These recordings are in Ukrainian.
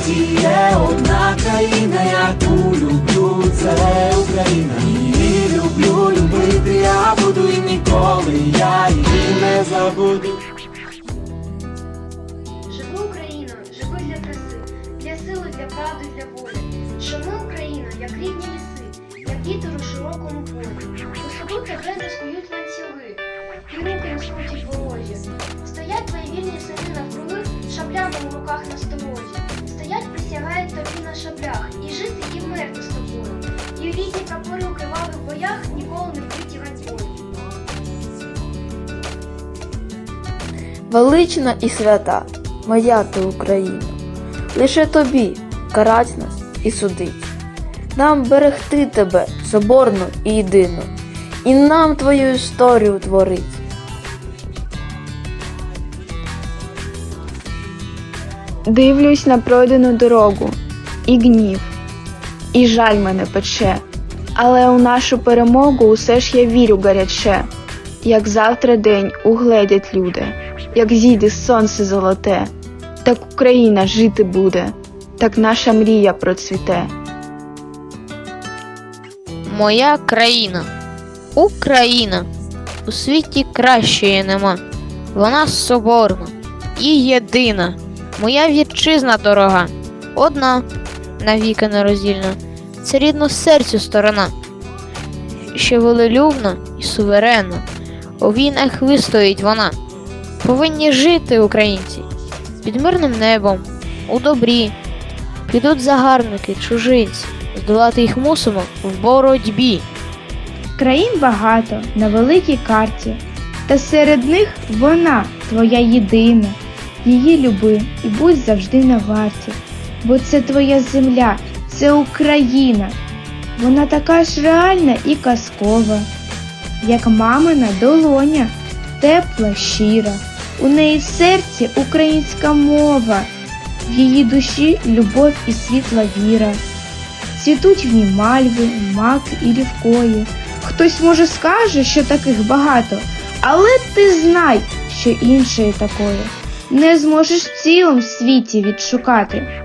світі є одна країна, яку люблю, це Україна. Її люблю, любити я буду і ніколи я її не забуду. Живи Україно, живи для краси, для сили, для правди, для волі. Шани Україна, як рідні ліси, як вітер у широкому полі. Посаду тебе не скують ланцюги, і руки не скрутять ворожі. Стоять твої вільні сини навкруги, шаблями у руках на тобі і жити, і вмерти з тобою. І рідні прапори у кривавих боях ніколи не вкриті ганьбою. Велична і свята, моя ти Україна, лише тобі карать нас і судить. Нам берегти тебе соборну і єдину, і нам твою історію творить. Дивлюсь на пройдену дорогу, і гнів, і жаль мене пече, але у нашу перемогу усе ж я вірю гаряче, як завтра день угледять люди, як зійде сонце золоте, так Україна жити буде, так наша мрія процвіте. Моя країна, Україна. У світі кращої нема. Вона соборна і єдина. Моя вітчизна дорога, одна, навіки нероздільна. Це рідно серцю сторона, що волелюбна і суверенна. У війнах вистоїть вона. Повинні жити українці під мирним небом, у добрі. Підуть загарбники, чужинці, здолати їх мусимо в боротьбі. Країн багато на великій карті, та серед них вона твоя єдина. Її люби і будь завжди на варті, бо це твоя земля, це Україна. Вона така ж реальна і казкова, як мамина долоня, тепла, щира. У неї в серці українська мова, в її душі любов і світла віра. Цвітуть в ній мальви, маки і лівкої. Хтось може скаже, що таких багато, але ти знай, що іншої такої не зможеш в цілому світі відшукати.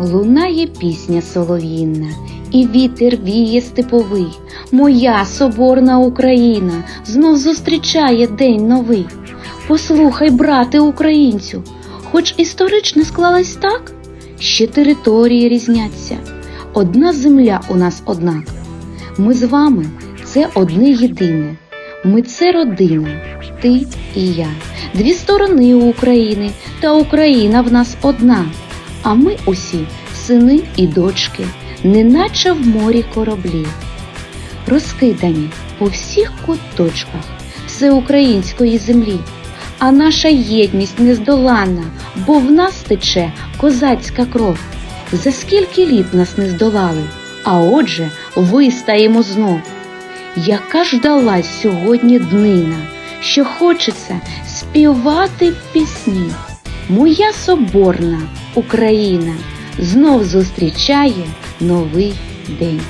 Лунає пісня солов'їнна, і вітер віє степовий. Моя соборна Україна знов зустрічає день новий. Послухай, брате українцю, хоч історично склалась так, ще території різняться. Одна земля у нас однак. Ми з вами це одне єдине. Ми це родина, ти і я. Дві сторони України, та Україна в нас одна. А ми усі сини і дочки, неначе в морі кораблі, розкидані по всіх куточках всеукраїнської землі. А наша єдність нездоланна, бо в нас тече козацька кров. За скільки літ нас не здолали, а отже, вистаємо знов. Яка ж далась сьогодні днина, що хочеться співати пісні. Моя соборна Україна знов зустрічає новий день.